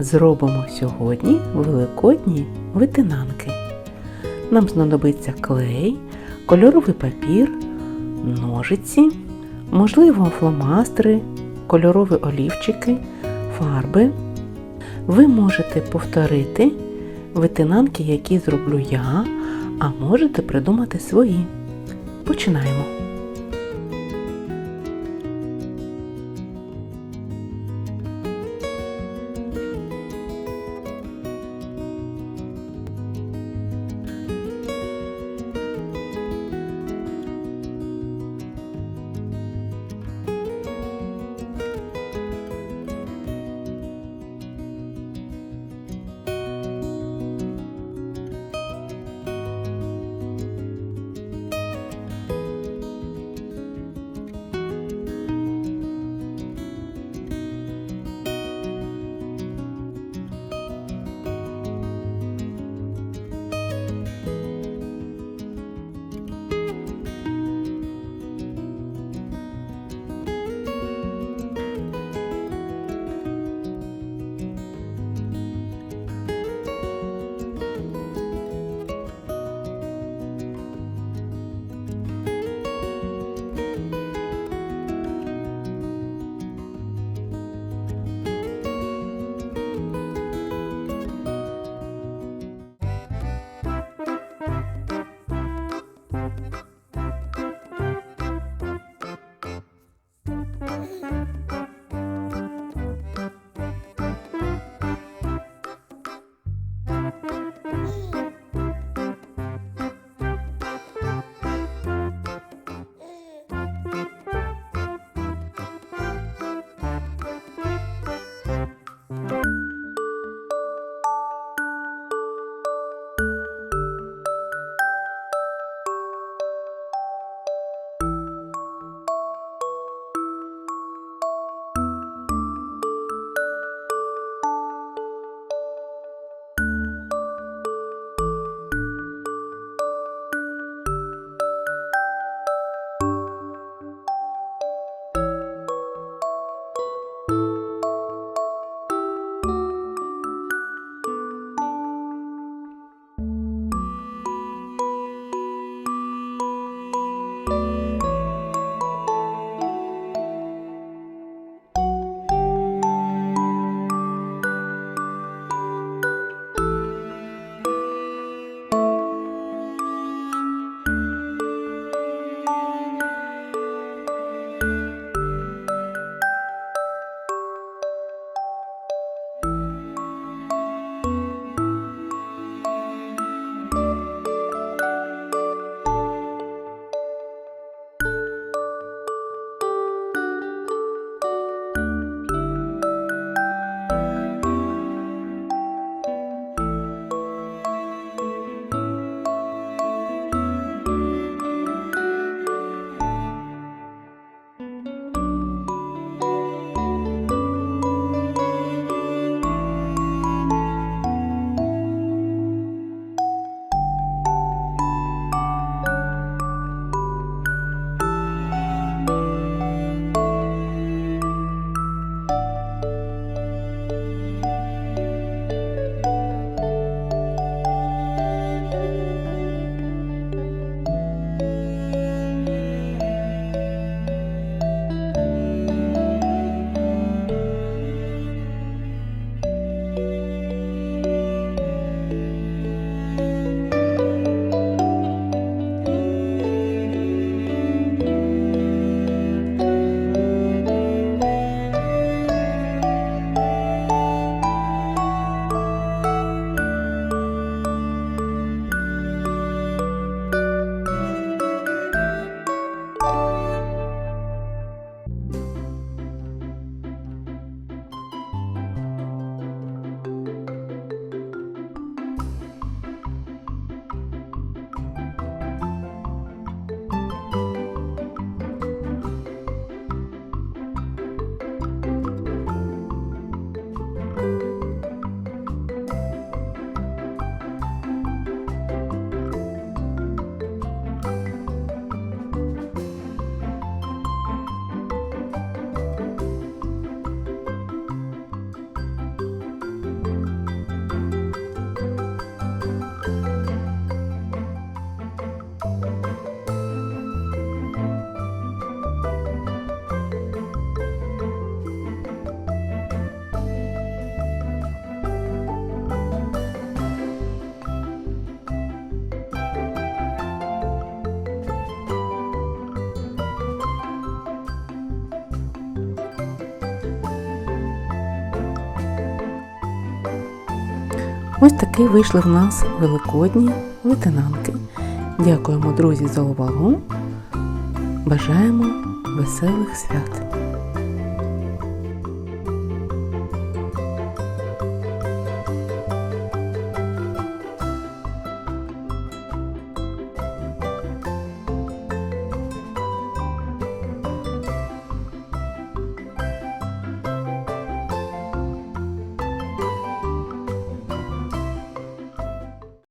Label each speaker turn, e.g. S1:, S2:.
S1: Зробимо сьогодні великодні витинанки. Нам знадобиться клей, кольоровий папір, ножиці, можливо, фломастери, кольорові олівчики, фарби. Ви можете повторити витинанки, які зроблю я, а можете придумати свої. Починаємо. Thank you. Ось такі вийшли в нас великодні лейтенантки. Дякуємо, друзі, за увагу. Бажаємо веселих свят!